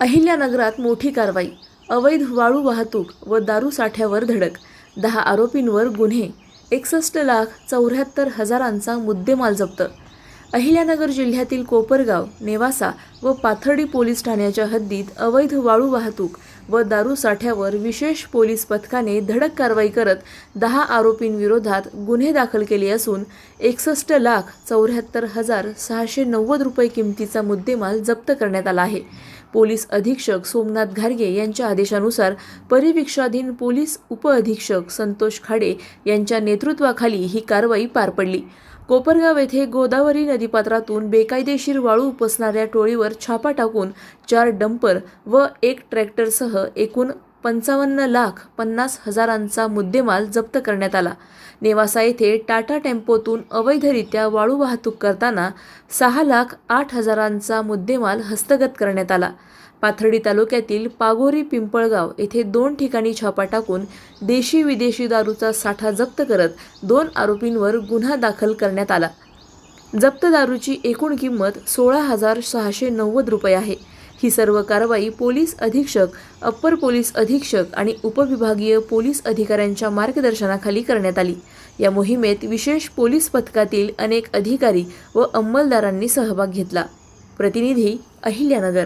अहिल्यानगरात मोठी कारवाई अवैध वाळू वाहतूक व दारू साठ्यावर धडक दहा आरोपींवर गुन्हे एकसष्ट लाख चौऱ्याहत्तर हजारांचा मुद्देमाल जप्त. अहिल्यानगर जिल्ह्यातील कोपरगाव नेवासा व पाथर्डी पोलीस ठाण्याच्या हद्दीत अवैध वाळू वाहतूक व दारू साठ्यावर विशेष पोलीस पथकाने धडक कारवाई करत दहा आरोपींविरोधात गुन्हे दाखल केले असून एकसष्ट लाख चौऱ्याहत्तर हजार सहाशे नव्वद रुपये किमतीचा मुद्देमाल जप्त करण्यात आला आहे. पोलीस अधीक्षक सोमनाथ घारगे यांच्या आदेशानुसार परिवीक्षाधीन पोलीस उपअधीक्षक संतोष खाडे यांच्या नेतृत्वाखाली ही कारवाई पार पडली. कोपरगाव येथे गोदावरी नदीपात्रातून बेकायदेशीर वाळू उपसणाऱ्या टोळीवर छापा टाकून चार डंपर व एक ट्रॅक्टरसह एकूण पंचावन्न लाख पन्नास हजारांचा मुद्देमाल जप्त करण्यात आला. नेवासा येथे टाटा टेम्पोतून अवैधरित्या वाळू वाहतूक करताना सहा लाख आठ हजारांचा मुद्देमाल हस्तगत करण्यात आला. पाथर्डी तालुक्यातील पागोरी पिंपळगाव येथे दोन ठिकाणी छापा टाकून देशी विदेशी दारूचा साठा जप्त करत दोन आरोपींवर गुन्हा दाखल करण्यात आला. जप्त दारूची एकूण किंमत सोळा हजार सहाशे नव्वद रुपये आहे. ही सर्व कारवाई पोलीस अधीक्षक अप्पर पोलीस अधीक्षक आणि उपविभागीय पोलीस अधिकाऱ्यांच्या मार्गदर्शनाखाली करण्यात आली. या मोहिमेत विशेष पोलीस पथकातील अनेक अधिकारी व अंमलदारांनी सहभाग घेतला. प्रतिनिधी अहिल्यानगर